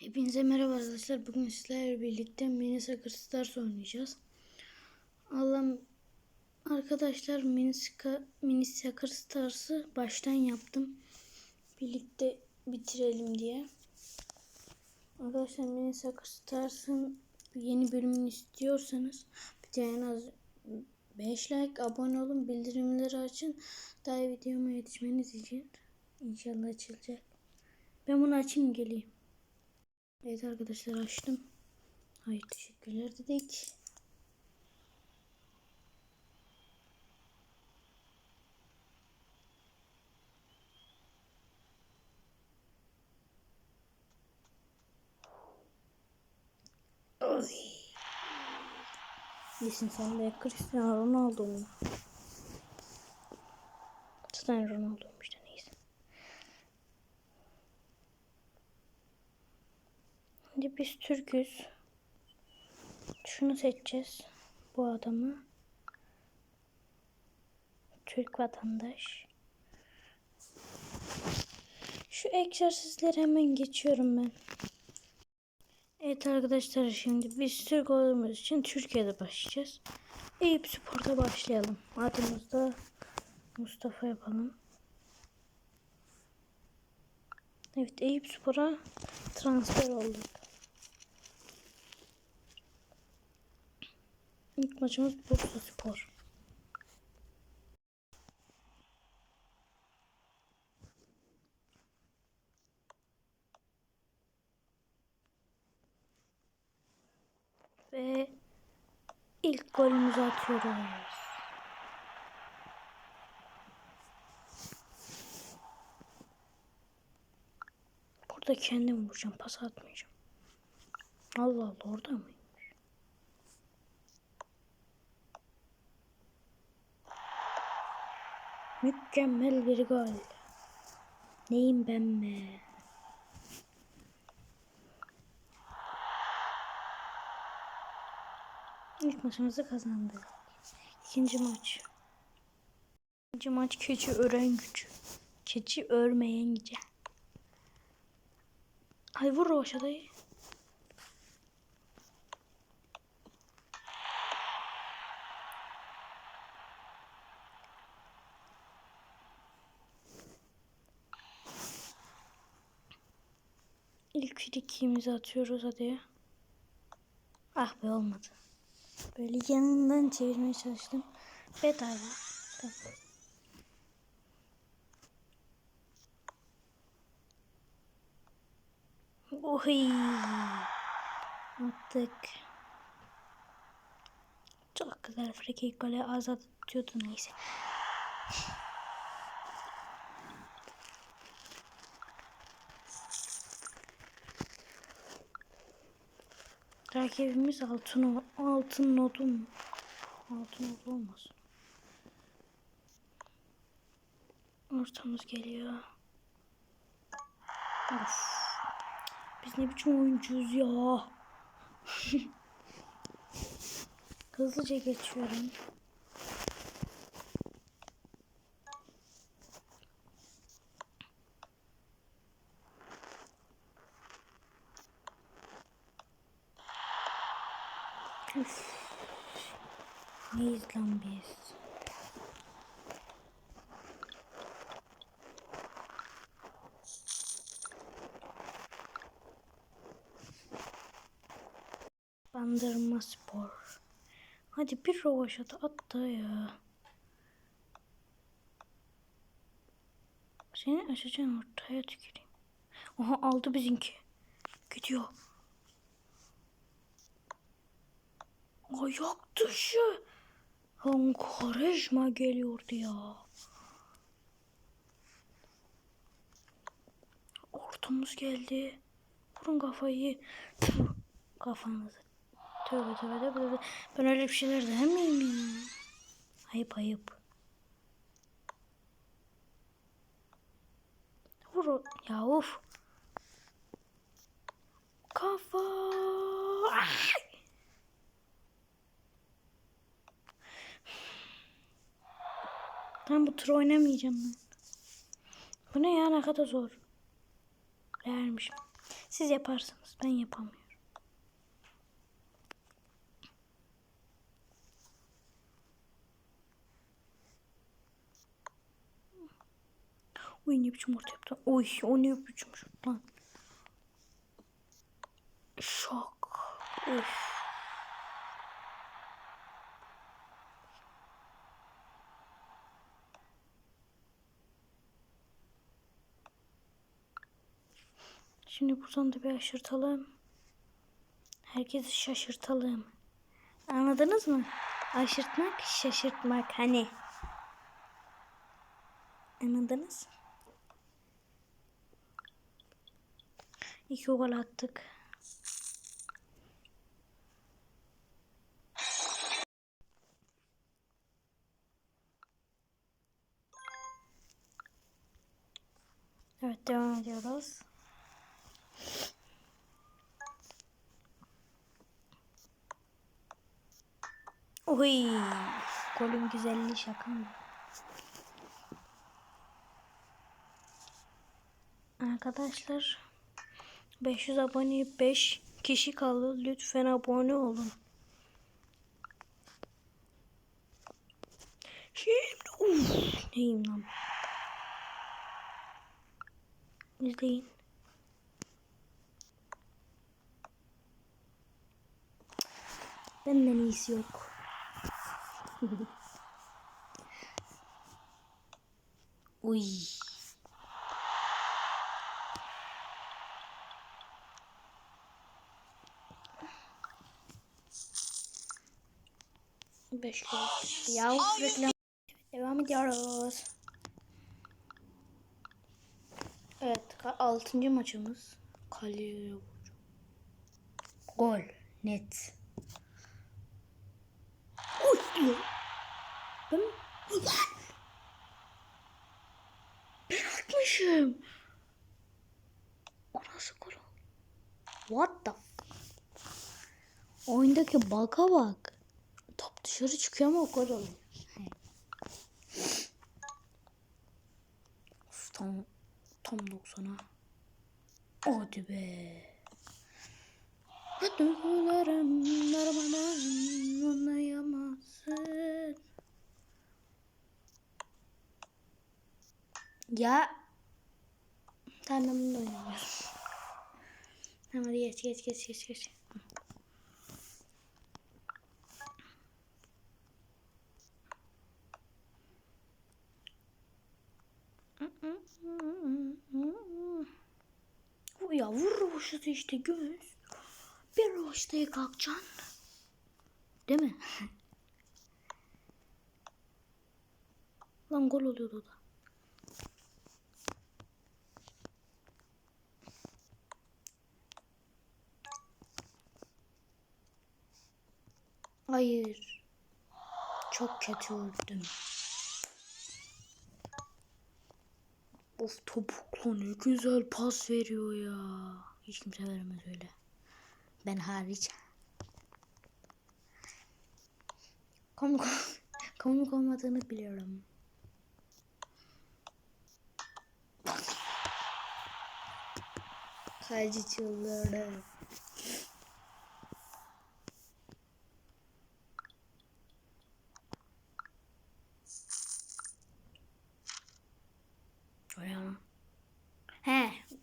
Hepinize merhaba arkadaşlar. Bugün sizlerle birlikte Mini Soccer Stars oynayacağız. Allah'ım arkadaşlar Mini, Ska- Mini Soccer Stars'ı baştan yaptım. Birlikte bitirelim diye. Arkadaşlar Mini Soccer Stars'ın yeni bölümünü istiyorsanız bir de en az 5 like abone olun bildirimleri açın. Daha videoma yetişmeniz için inşallah açılacak. Ben bunu açayım geleyim. Evet arkadaşlar açtım. Hayır teşekkürler dedik. Oy. İyisin sen de Cristiano Ronaldo mu? Zaten Ronaldo'muş da neyse. Şimdi biz Türk'üz. Şunu seçeceğiz. Bu adamı. Türk vatandaş. Şu egzersizleri hemen geçiyorum ben. Evet arkadaşlar şimdi biz Türk olduğumuz için Türkiye'de başlayacağız. Eyüp Spor'da başlayalım. Adımızda Mustafa yapalım. Evet Eyüp Spor'a transfer olduk. İlk maçımız Bursa Spor. Ve ilk golümüzü atıyoruz. Burada kendim vuracağım. Pas atmayacağım. Allah Allah orada mı? Mükemmel bir gol. Neyim ben be? İlk maçımızı kazandık. İkinci maç. İkinci maç keçi ören gücü. Keçi örmeyen gücü. Ay vur o frikimizi atıyoruz hadi. Ah be olmadı. Böyle yanından çevirmeye çalıştım. Bedava. Tamam. Oy. Attık. Çok güzel frikik böyle az atıyordu neyse. Rakibimiz altın altın nodum. Altın nodu olmaz. Ortamız geliyor. Of. Biz ne biçim oyuncuyuz ya. Hızlıca geçiyorum. Neyiz lan biz? Bandırma spor. Hadi bir rovaşata at da ya. Seni açacaksın ortaya tüküreyim. Aha aldı bizimki. Gidiyor. Ayak dışı. Karışma geliyordu ya. Ortamız geldi. Vurun kafayı. Tüh, Kafanızı. Tövbe tövbe tövbe. Ben öyle bir şeyler demeyeyim ya. Ayıp ayıp. Vur Ya of. Kafa. Ay! Ben bu tır oynamayacağım ben. Bu ne ya ne kadar zor. Vermişim. Siz yaparsınız. Ben yapamıyorum. Oy ne biçim orta yaptı. Oy o ne biçim şut lan. Şok. Of. Şimdi buradan da bir aşırtalım. Herkesi şaşırtalım. Anladınız mı? Aşırtmak, şaşırtmak hani. Anladınız? İki gol attık. Evet devam ediyoruz. Oy, golün güzelliği şaka mı? Arkadaşlar 500 abone 5 kişi kaldı. Lütfen abone olun. Şimdi uf, neyim lan? İzleyin. Benden iyisi yok. Uy. Beş kere. Ya reklam. Devam ediyoruz. Evet, altıncı maçımız. Kaleye. Gol. Net. Oy. Ben... Ulan! Ben atmışım. O nasıl gol oldu? What the Oyundaki baka bak. Top dışarı çıkıyor ama o gol oluyor. Of, tam, tam 90'a. Hadi be. Duygularım Ya. Tamam ben bunu da. Tamam hadi geç geç geç geç geç. Ya vur roşası işte göz. Bir roştaya kalkacaksın. Değil mi? Lan gol oluyordu o da. Hayır. Çok kötü öldüm. Of topukla ne güzel pas veriyor ya. Hiç kimse veremez öyle. Ben hariç. Komik, komik olmadığını biliyorum. Kaleci çıldırdı.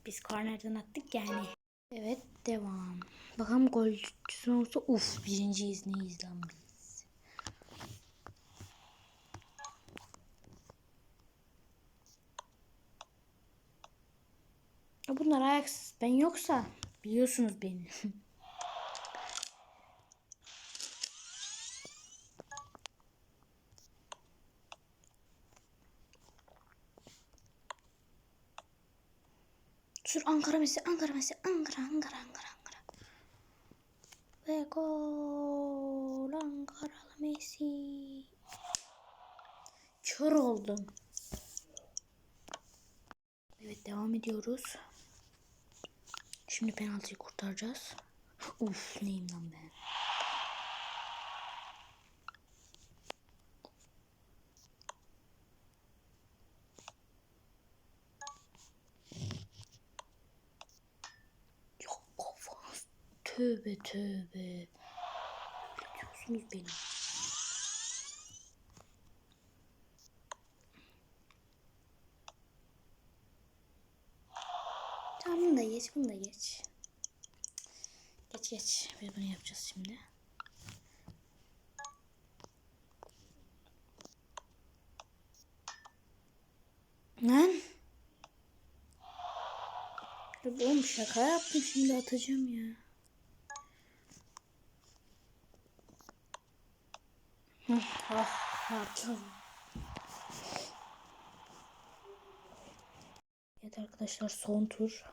Biz kornerden attık yani. Evet, devam. Bakalım golcüsü olsa uf birinciyiz neyiz lan biz. Bunlar ayaksız. Ben yoksa biliyorsunuz beni. Ankara Messi, Ankara Messi, Ankara, Ankara, Ankara, Ankara. Ve gol Ankaralı Messi. Kör oldum. Evet devam ediyoruz. Şimdi penaltıyı kurtaracağız. Uf neyim lan ben. Tövbe tövbe. Öldürüyorsunuz beni. Tamam bunu da geç, bunu da geç. Geç geç. Biz bunu yapacağız şimdi. Lan. Oğlum şaka yaptım şimdi atacağım ya. Ah, attım. Evet arkadaşlar son tur.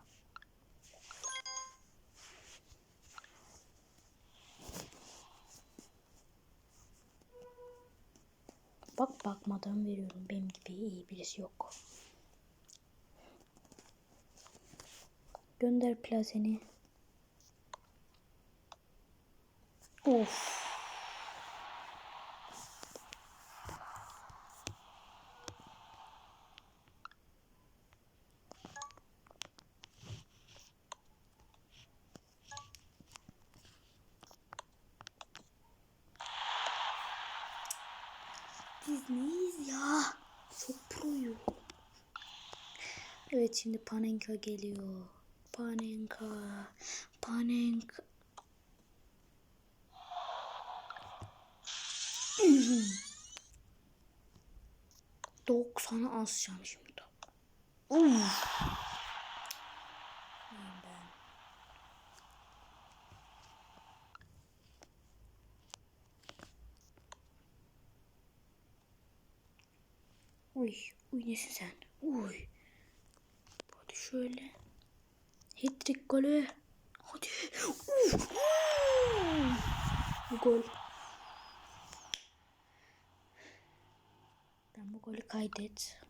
Bak bakmadan veriyorum. Benim gibi iyi birisi yok. Gönder plazeni. Of. Biz neyiz ya? Çok proyu. Evet şimdi Panenka geliyor. Panenka. Panenka. Doksanı asacağım şimdi. Uf. Neyim ben? Uy, uy nesin sen? Uy. Hadi şöyle. Hat-trick golü. Hadi. Uf. Gol. Ben bu golü kaydet.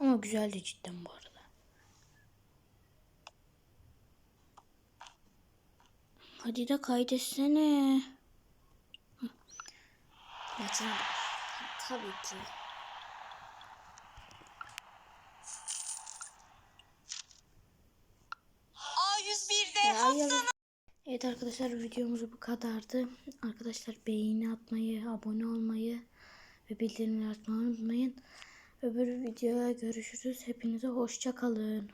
Ama güzeldi cidden bu arada. Hadi de kaydetsene. Maçına Tabii ki. A101'de Hayır. Evet arkadaşlar videomuz bu kadardı. Arkadaşlar beğeni atmayı, abone olmayı ve bildirimleri açmayı unutmayın. Öbür videoya görüşürüz. Hepinize hoşça kalın.